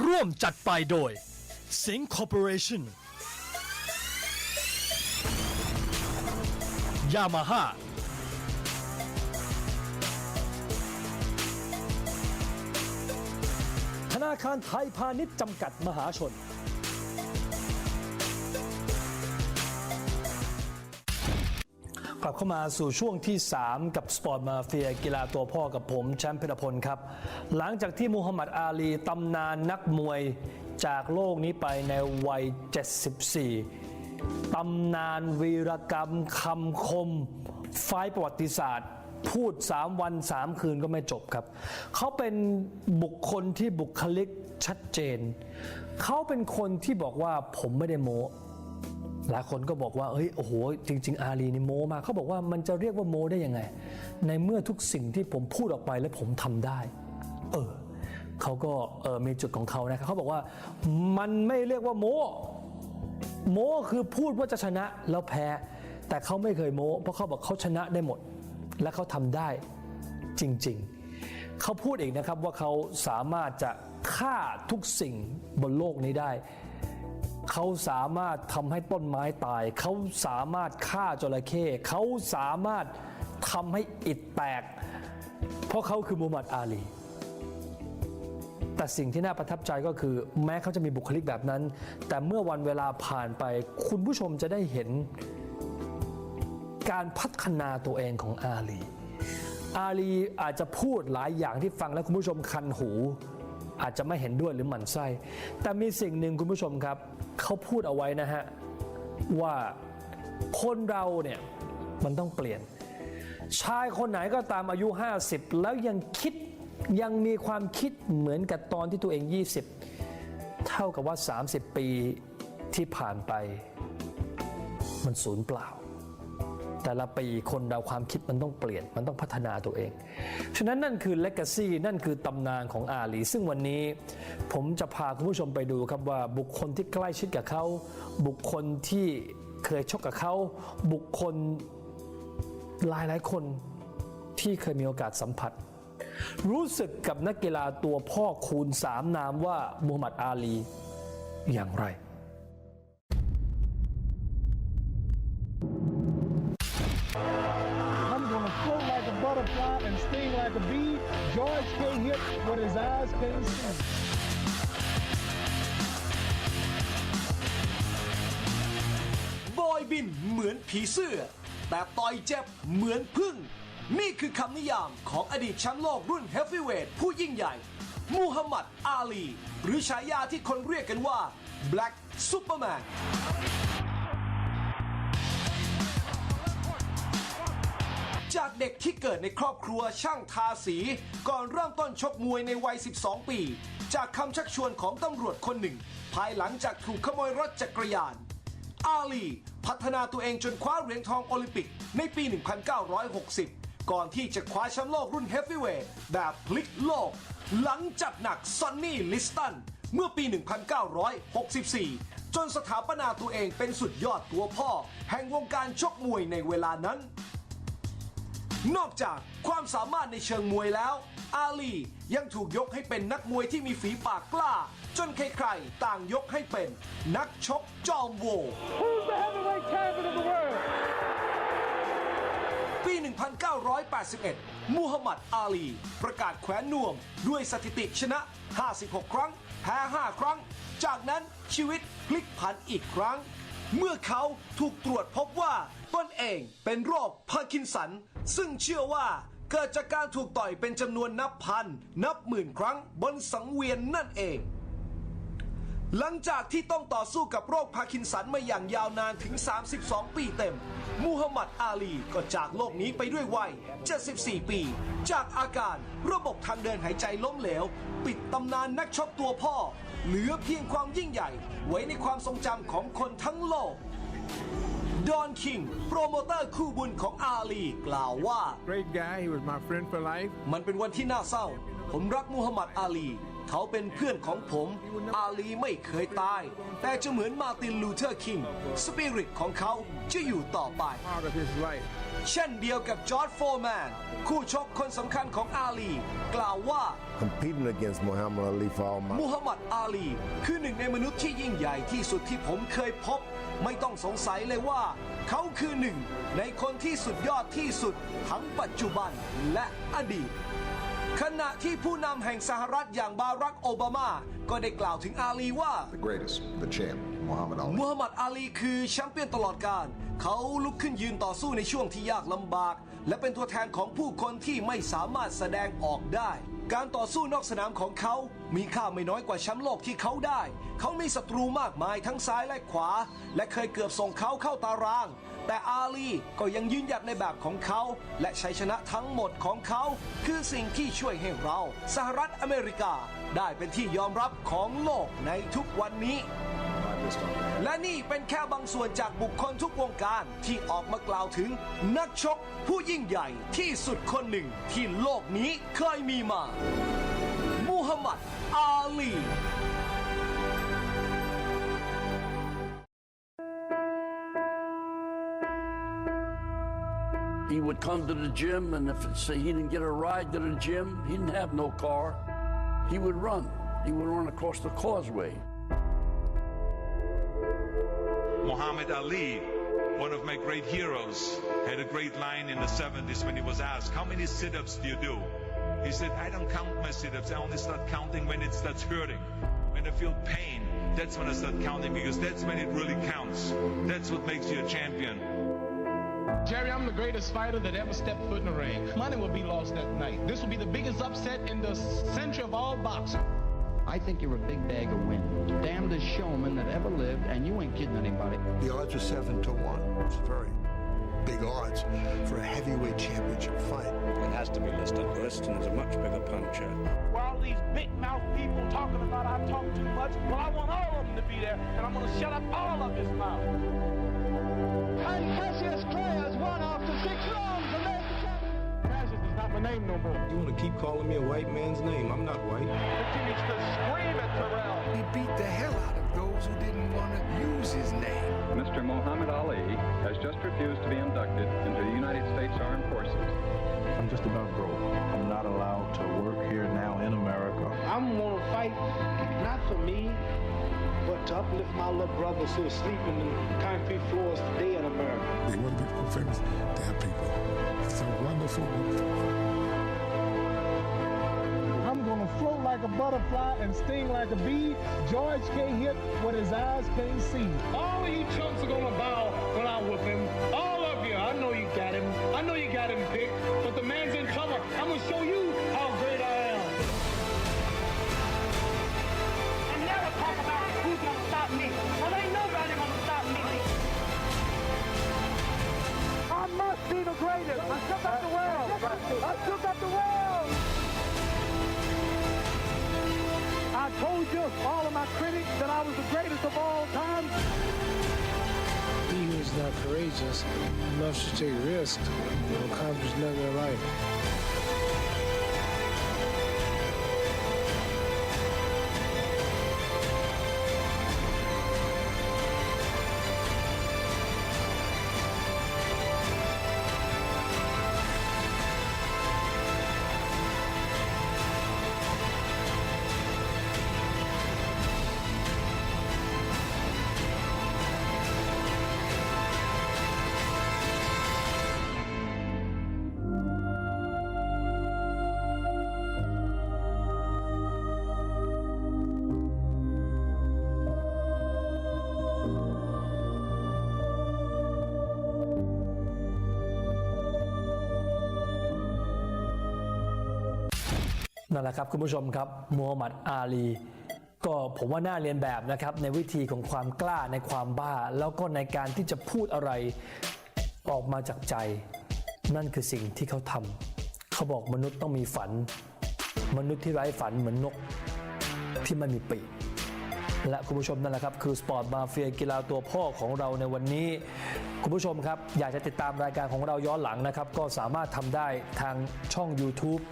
ร่วมจัดไปโดย Sing Corporation Yamaha ธนาคารไทยพาณิชย์จำกัดมหาชน กลับเข้ามาสู่ช่วงที่ 3 กับสปอร์ตมาเฟียกีฬาตัวพ่อกับผมแชมป์เพชรพลครับ หลังจากที่มูฮัมหมัดอาลีตำนานนักมวยจากโลกนี้ไปในวัย 74 ตำนานวีรกรรมคำคมไฟประวัติศาสตร์ พูด 3 วัน 3 คืนก็ไม่จบครับ เขาเป็นบุคคลที่บุคลิกชัดเจน เขาเป็นคนที่บอกว่าผมไม่ได้โม้ หลายคนก็บอกว่าเฮ้ยโอ้โหจริง ๆ อาลีนี่โมมากเขาบอกว่ามันจะเรียกว่าโมได้ยังไง ในเมื่อทุกสิ่งที่ผมพูดออกไปแล้วผมทำได้ เออเขาก็เออมีจุดของเขานะครับเขาบอกว่ามันไม่เรียกว่าโมโมคือพูดว่าจะชนะแล้วแพ้ แต่เขาไม่เคยโมเพราะเขาบอกเขาชนะได้หมด และเขาทำได้จริง ๆ เขาพูดเองนะครับว่าเขาสามารถจะฆ่าทุกสิ่งบนโลกนี้ได้ เขาสามารถทำให้ต้นไม้ตาย เขาสามารถฆ่าจระเข้เขาสามารถทำให้อิฐแตก เพราะเขาคือมูฮัมหมัดอาลี แต่สิ่งที่น่าประทับใจก็คือ แม้เขาจะมีบุคลิกแบบนั้น แต่เมื่อวันเวลาผ่านไป คุณผู้ชมจะได้เห็น การพัฒนาตัวเองของอาลี อาลีอาจจะพูดหลายอย่างที่ฟังแล้วคุณผู้ชมคันหู อาจจะไม่เห็นด้วยหรือหมั่นไส้ แต่มีสิ่งหนึ่งคุณผู้ชมครับ เขาพูดเอาไว้นะฮะ ว่าคนเราเนี่ยมันต้องเปลี่ยน ชายคนไหนก็ตามอายุ 50 แล้วยังคิดยังมีความคิดเหมือนกับตอนที่ตัวเอง 20 เท่ากับว่า 30 ปีที่ผ่านไป มันสูญเปล่า แต่ละปีคนเราความคิดมันต้องเปลี่ยนมันต้องพัฒนาตัวเอง ฉะนั้นนั่นคือเลก a ซีนั่นคือตำนานของอาลี ซึ่งวันนี้ผมจะพาคุณผู้ชมไปดูครับว่าบุคคลที่ใกล้ชิดกับเขา บุคคลที่เคยชกกับเขาบุคคลหลายหลายคนที่เคยมีโอกาสสัมผัส รู้สึกกับนักกีฬาตัวพ่อคูณสามนามว่ามูฮัมหมัดอาลีอย่างไร บอยบินเหมือนผีเสื้อ แต่ต่อยเจ็บเหมือนพึ่ง นี่คือคำนิยามของอดีตแชมป์โลกรุ่นเฮฟวีเวทผู้ยิ่งใหญ่ มูฮัมหมัดอาลี หรือฉายาที่คนเรียกกันว่า Black Superman เด็กที่เกิดในครอบครัวช่างทาสี ก่อนเริ่มต้นชกมวยในวัย 12 ปี จากคำชักชวนของตำรวจคนหนึ่ง ภายหลังจากถูกขโมยรถจักรยาน อาลี พัฒนาตัวเองจนคว้าเหรียญทองโอลิมปิกในปี 1960 ก่อนที่จะคว้าแชมป์โลกรุ่นเฮฟวีเวทแบบพลิกโลก หลังจัดหนักซอนนี่ลิสตันเมื่อปี 1964 จนสถาปนาตัวเองเป็นสุดยอดตัวพ่อ แห่งวงการชกมวยในเวลานั้น นอกจากความสามารถในเชิงมวยแล้ว อาลียังถูกยกให้เป็นนักมวยที่มีฝีปากกล้า จนใครๆต่างยกให้เป็นนักชกจอมโหว Who's the heavyweight champion of the world? ปี 1981 มูฮัมหมัดอาลี ประกาศแขวนนวม ด้วยสถิติชนะ 56 ครั้ง แพ้ 5 ครั้ง จากนั้นชีวิตพลิกผันอีกครั้ง เมื่อเขาถูกตรวจพบว่าตนเองเป็นโรคพาร์กินสัน ซึ่งเชื่อว่าเกิดจากการถูกต่อยเป็นจำนวนนับพัน นับหมื่นครั้งบนสังเวียนนั่นเอง หลังจากที่ต้องต่อสู้กับโรคพาร์กินสันมาอย่างยาวนานถึง 32 ปีเต็ม มูฮัมหมัดอาลีก็จากโลกนี้ไปด้วยวัย 74 ปี จากอาการระบบทางเดินหายใจล้มเหลว ปิดตำนานนักชกตัวพ่อ เหลือเพียงความยิ่งใหญ่ ไว้ในความทรงจำของคนทั้งโลก ดอนคิง โปรโมเตอร์คู่บุญของอาลี กล่าวว่า Great guy. He was my friend for life. มันเป็นวันที่น่าเศร้า ผมรักมูฮัมหมัดอาลี เขาเป็นเพื่อนของผม อาลีไม่เคยตาย แต่จะเหมือนมาร์ตินลูเทอร์คิง สปิริตของเขาจะอยู่ต่อไป Part of his life. เช่นเดียวกับจอร์ดโฟร์แมน คู่ชกคนสำคัญของอาลี กล่าวว่า competing against Muhammad Ali for all my มูฮัมหมัดอาลี คือหนึ่งในมนุษย์ที่ยิ่งใหญ่ที่สุดที่ผมเคยพบ ไม่ต้องสงสัยเลยว่า เขาคือหนึ่ง ในคนที่สุดยอดที่สุด ทั้งปัจจุบันและอดีต ขณะที่ผู้นำแห่งสหรัฐอย่างบารักโอบามา ก็ได้กล่าวถึงอาลีว่า the greatest, the champ, Muhammad Ali. มูฮัมหมัดอาลีคือแชมเปี้ยนตลอดการเขาลุกขึ้นยืนต่อสู้ในช่วงที่ยากลำบาก และเป็นตัวแทนของผู้คนที่ไม่สามารถแสดงออกได้ การต่อสู้นอกสนามของเขา มีค่าไม่น้อยกว่าแชมป์โลกที่เขาได้ เขามีศัตรูมากมายทั้งซ้ายและขวา และเคยเกือบส่งเขาเข้าตาราง แต่อาลีก็ยังยืนหยัดในแบบของเขา และชัยชนะทั้งหมดของเขา คือสิ่งที่ช่วยให้เราสหรัฐอเมริกา ได้เป็นที่ยอมรับของโลกในทุกวันนี้ และนี่เป็นแค่บางส่วนจากบุคคลทุกวงการที่ออกมากล่าวถึงนักชกผู้ยิ่งใหญ่ที่สุดคนหนึ่งที่โลกนี้เคยมีมามูฮัมหมัดอาลี He would come to the gym, and if he didn't get a ride to the gym, he didn't have no car. He would run. He would run across the causeway. Muhammad Ali, one of my great heroes, had a great line in the 70s when he was asked, How many sit ups do you do? He said, I don't count my sit ups. I only start counting when it starts hurting. When I feel pain, that's when I start counting because that's when it really counts. That's what makes you a champion. Jerry, I'm the greatest fighter that ever stepped foot in the ring. Money will be lost that night. This will be the biggest upset in the century of all boxing. I think you're a big bag of wind. Damnedest showman that ever lived, and you ain't kidding anybody. The odds are seven to one. It's very big odds for a heavyweight championship fight. It has to be Liston. Liston is a much bigger puncher. Where all these big mouth people talking about I talk too much, well, I want all of them to be there, and I'm going to shut up all of his mouth. Name no more. You want to keep calling me a white man's name? I'm not white. Continues to scream at Terrell. He beat the hell out of those who didn't want to use his name. Mr. Muhammad Ali has just refused to be inducted into the United States Armed Forces. I'm just about broke. I'm not allowed to work here now in America. I'm going to fight not for me, but to uplift my little brothers who are sleeping in concrete floors today in America. They want to be famous. They're people. It's a wonderful, I'm butterfly and sting like a bee. George can't hit what his eyes can't see. All of you chunks are going to bow when I whoop him. All of you. I know you got him. I know you got him picked, but the man's in trouble. I'm going to show you how great I am. and never talk about who's gonna stop me. Well, ain't nobody gonna stop me. I must be the greatest. I shook up the world. I shook up the world. Told you, all of my critics, that I was the greatest of all time. He who is not courageous enough to take risks will accomplish nothing in life. นั่นแหละครับคุณผู้ชมครับมูฮัมหมัดอาลี ก็ผมว่าน่าเรียนแบบนะครับในวิธีของความกล้าในความบ้า แล้วก็ในการที่จะพูดอะไรออกมาจากใจ นั่นคือสิ่งที่เขาทำเขาบอกมนุษย์ต้องมีฝัน มนุษย์ที่ไร้ฝันเหมือนนกที่ไม่มีปีกและคุณผู้ชมนั่นแหละครับคือสปอร์ตมาเฟียกีฬาตัวพ่อของเราในวันนี้ คุณผู้ชมครับ อยากจะติดตามรายการของเราย้อนหลังนะครับ ก็สามารถทำได้ทางช่อง YouTube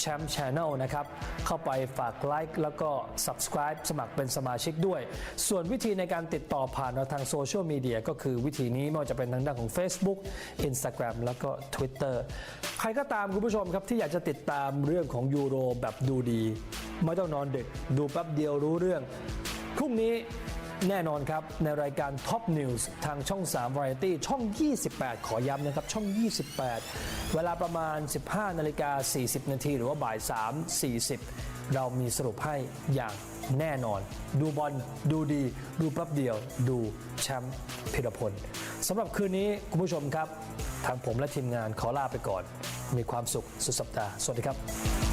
แชมป์ช n แนลนะครับ เข้าไปฝากไลค์แล้วก็ subscribe สมัครเป็นสมาชิกด้วย ส่วนวิธีในการติดต่อผ่านเราทางโซเชียลมีเดียก็คือวิธีนี้ไม่ว่าจะเป็นทางด้านของ Facebook Instagram แล้วก็ Twitter ใครก็ตามคุณผู้ชมครับที่อยากจะติดตามเรื่องของยูโรแบบดูดี ไม่ต้องนอนดึกดูแป๊บเดียวรู้เรื่องพรุ่งนี้ แน่นอนครับ ในรายการ Top News ทางช่อง 3 Variety ช่อง 28 ขอย้ำนะครับ ช่อง 28 เวลาประมาณ 15 นาฬิกา 40 นาทีหรือว่าบ่าย 3 40 เรามีสรุปให้อย่างแน่นอน ดูบอลดูดี ดูแป๊บเดียว ดูแชมป์พิรพลสำหรับคืนนี้คุณผู้ชมครับ ทางผมและทีมงานขอลาไปก่อน มีความสุขสุดสัปดาห์ สวัสดีครับ